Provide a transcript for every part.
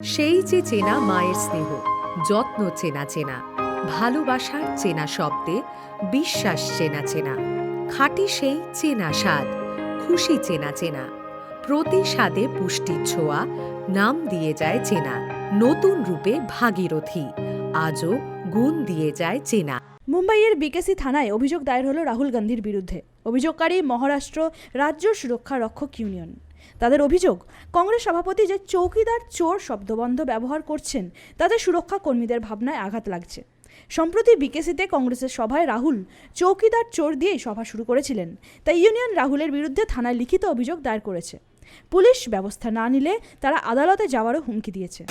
সেই যে চেনা মায়ের স্নেহ, যত্ন চেনা চেনা, ভালোবাসার চেনা শব্দে বিশ্বাস চেনা চেনা, খাঁটি সেই চেনা স্বাদ, খুশি চেনা চেনা প্রতি স্বাদে পুষ্টির ছোঁয়া, নাম দিয়ে যায় চেনা, নতুন রূপে ভাগীরথী, আজও গুণ দিয়ে যায় চেনা। মুম্বাইয়ের বিকেসি থানায় অভিযোগ দায়ের হলো রাহুল গান্ধীর বিরুদ্ধে। অভিযোগকারী মহারাষ্ট্র রাজ্য সুরক্ষা রক্ষক ইউনিয়ন। তাদের অভিযোগ কংগ্রেস সভাপতি যে চৌকিদার চোর শব্দবন্ধ ব্যবহার করছেন তাতে সুরক্ষা কর্মীদের ভাবনায় আঘাত লাগছে সম্প্রতি বিকেসিতে কংগ্রেসের সভায় রাহুল চৌকিদার চোর দিয়েই সভা শুরু করেছিলেন তাই ইউনিয়ন রাহুলের বিরুদ্ধে থানায় লিখিত অভিযোগ দায়ের করেছে পুলিশ ব্যবস্থা না নিলে তারা আদালতে যাওয়ারও হুমকি দিয়েছে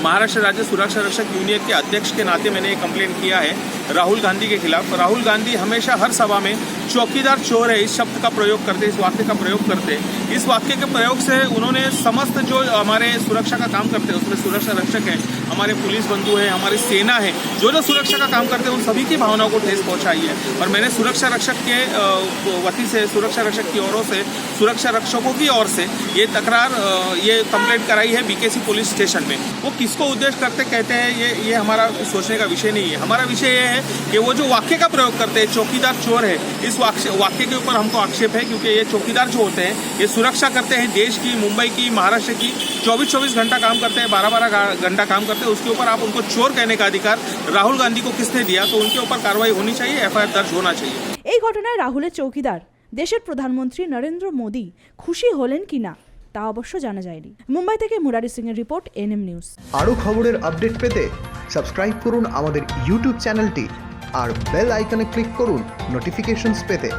महाराष्ट्र राज्य सुरक्षा रक्षक यूनियन के अध्यक्ष के नाते मैंने ये कंप्लेंट किया है राहुल गांधी के खिलाफ राहुल गांधी हमेशा हर सभा में चौकीदार चोर है इस शब्द का प्रयोग करते इस वाक्य का प्रयोग करते इस वाक्य के प्रयोग से उन्होंने समस्त जो हमारे सुरक्षा का काम करते हैं, उसमें सुरक्षा रक्षक है, हमारे पुलिस बंधु हैं, हमारी सेना है, जो जो सुरक्षा का काम करते हैं, उन सभी की भावनाओं को ठेस पहुंचाई है। और मैंने सुरक्षा रक्षक के वती से, सुरक्षा रक्षक की ओरों से, सुरक्षा रक्षकों की ओर से ये तकरार ये कंप्लेंट कराई है बीकेसी पुलिस स्टेशन में। वो किसको उद्देश्य करते कहते हैं, ये ये हमारा सोचने का विषय नहीं है। हमारा विषय ये है कि वो जो वाक्य का प्रयोग करते हैं, चौकीदार चोर है, इस वाक्य के ऊपर हमको आक्षेप है, क्योंकि ये चौकीदार जो होते हैं, ये सुरक्षा करते हैं देश की मुंबई की महाराष्ट्र की चौबीस चौबीस घंटा काम करते हैं बारह बारह घंटा काम करते हैं उसके ऊपर आप उनको चोर कहने का अधिकार राहुल गांधी को किसने दिया तो उनके ऊपर कार्रवाई होनी चाहिए एफ दर्ज होना चाहिए এই ঘটনায় রাহুলের চৌকিদার দেশের প্রধানমন্ত্রী নরেন্দ্র মোদী খুশি হলেন কিনা তা অবশ্য জানা যায়নি মুম্বাই থেকে মুরারি সিং এর রিপোর্ট এনএম নিউজ আরও খবরের আপডেট পেতে সাবস্ক্রাইব করুন আমাদের ইউটিউব চ্যানেলটি আর বেল আইকনে ক্লিক করুন নোটিফিকেশনস পেতে